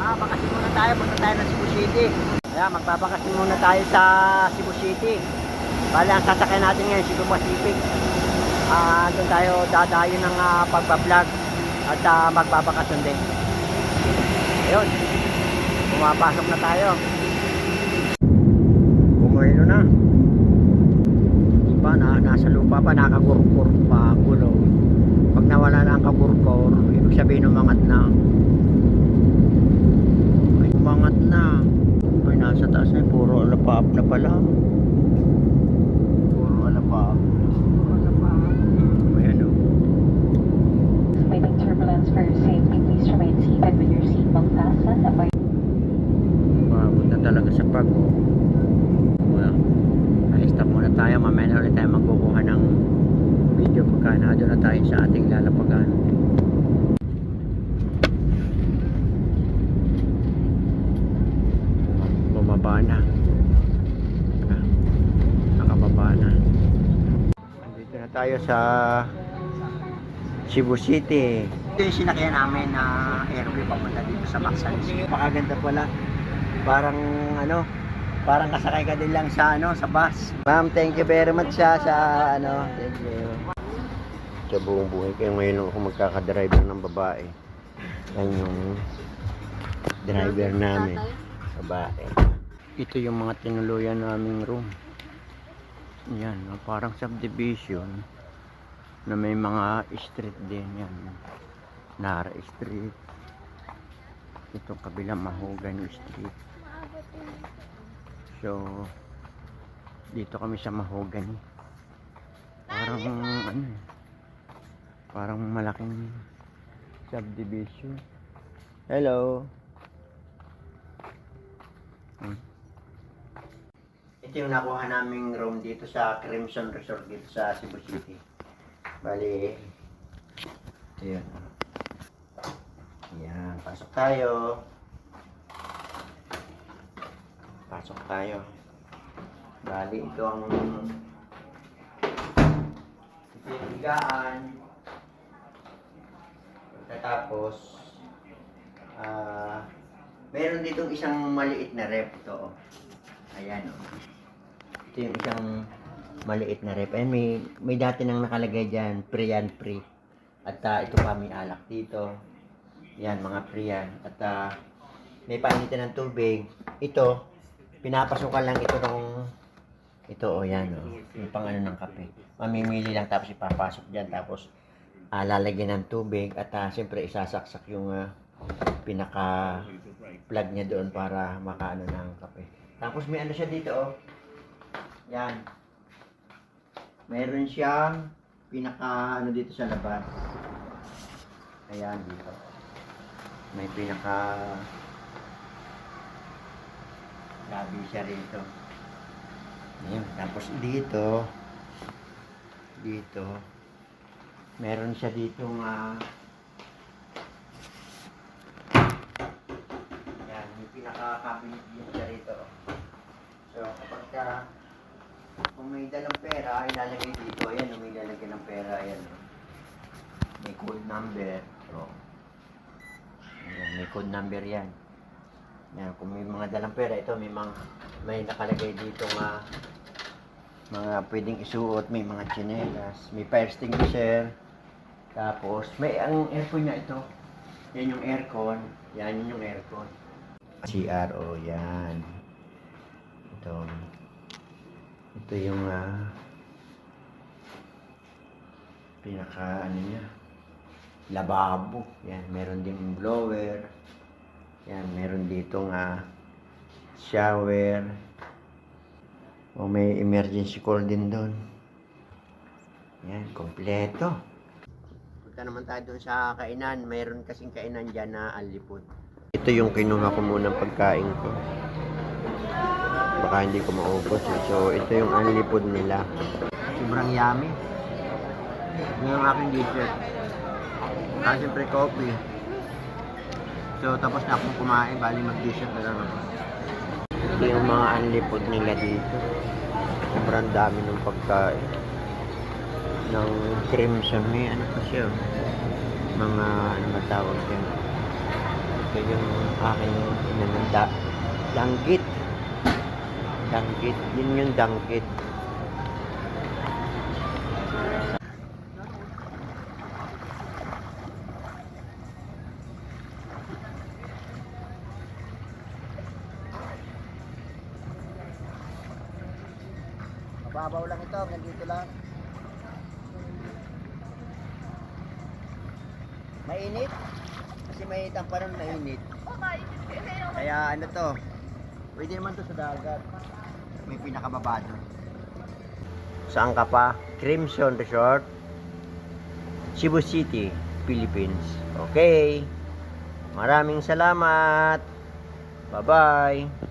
Ah, bakasin muna tayo. Punta tayo ng Cebu City. Ayan, magbabakasin muna tayo sa Cebu City. Bale, ang sasakyan natin ngayon, Cebu Pacific. Ah, doon tayo dadayo ng uh, pagbablog at uh, magbabakasyon din. Ayun. Pumapasok na tayo. Bumuelo na. Diba, na, nasa lupa pa, nakakurkur pa, gulong. Pag nawala na ang kakurkur, ibig sabihin umangat na. Umangat na. Ay, nasa taas na, puro alapaap na pala. Puro alapaap. Hmm, ayan o. Waiting turbulence for your safety. Please remain seated with your seatbelt fastened. Avoid Umabot na talaga sa pag. Well, ay stop muna tayo. Mamaya na ulit tayo magkukuha ng video pagka nado na tayo sa ating lalapagan. Bumaba na. Ah, Nakababa na. Tayo sa Cebu City. Ito yung sinakyan namin na airway papunta dito sa Maxalis. Makaganda pala. Parang ano, parang kasakay ka din lang sa ano, sa bus. Ma'am, thank you very much sa sa ano, thank you. Sa buong buhay kayo ngayon ako magkakadrive ng babae. Yan yung driver namin. Babae. Ito yung mga tinuluyan naming room. Yan, parang subdivision na may mga street din yan. Nara Street. Itong kabila Mahogany Street. So, dito kami sa Mahogany. Parang ano eh, parang malaking subdivision. Hello. Ito yung nakuha naming room dito sa Crimson Resort dito sa Cebu City. Bali, ito yun. Yan, pasok tayo. Pasok tayo. Bali, ito ang ito yung higaan. Pagkatapos, ah, meron ditong isang maliit na rep oh. Ayan, oh. Ito yung isang maliit na rep. And may, may dati nang nakalagay dyan, pre yan pre. At ah, ito pa may alak dito. Yan, mga pre yan. At ah, may painitan ng tubig. Ito, pinapasukan lang ito nung ito o oh, yan o. Yung pang ano ng kape. Mamimili lang tapos ipapasok dyan. Tapos ah, lalagyan ng tubig. At ah, siyempre isasaksak yung ah, pinaka plug niya doon para makaano ng kape. Tapos may ano siya dito oh. Yan. Meron siyang pinaka ano dito sa labas. Ayan dito. May pinaka gabi siya rito. Ayan. Tapos dito dito meron siya dito nga yan, may pinaka-cabinet din siya rito. So, kapag ka, kung may dalang pera, ilalagay dito. Ayan, may lalagyan ng pera. Ayan. May code number. So, ayan, may code number yan. Yan, kung may mga dalang pera, ito may mga, may nakalagay dito nga mga pwedeng isuot, may mga tsinelas, may fire extinguisher, tapos may ang aircon niya ito. Yan yung aircon, yan yun yung aircon. CRO, yan. Ito. Ito yung ah, pinaka ano niya lababo. Yan, meron ding blower. Yan, meron dito nga shower. O may emergency call din doon. Yan, kompleto. Punta naman tayo doon sa kainan. Mayroon kasing kainan dyan na alipod. Ito yung kinuha ko munang pagkain ko. Baka hindi ko maubos. eh. So, ito yung unlipod nila. Sobrang yummy. Ito yung aking dessert. Ah, siyempre coffee. So, tapos na akong kumain. Bali, mag-dessert na lang. Ito yung mga unlipod nila dito. Sobrang dami ng pagkain. Ng crimson. May ano pa siya. oh. Mga, ano matawag yan. Ito yung aking inananda. Danggit. Danggit. Yun yung danggit. Mababaw lang ito, nandito lang. Mainit? Kasi mainit ang panahon, mainit. Kaya ano to, pwede naman to sa dagat. May pinakababa doon. Saan ka pa? Crimson Resort, Cebu City, Philippines. Okay. Maraming salamat. Bye-bye.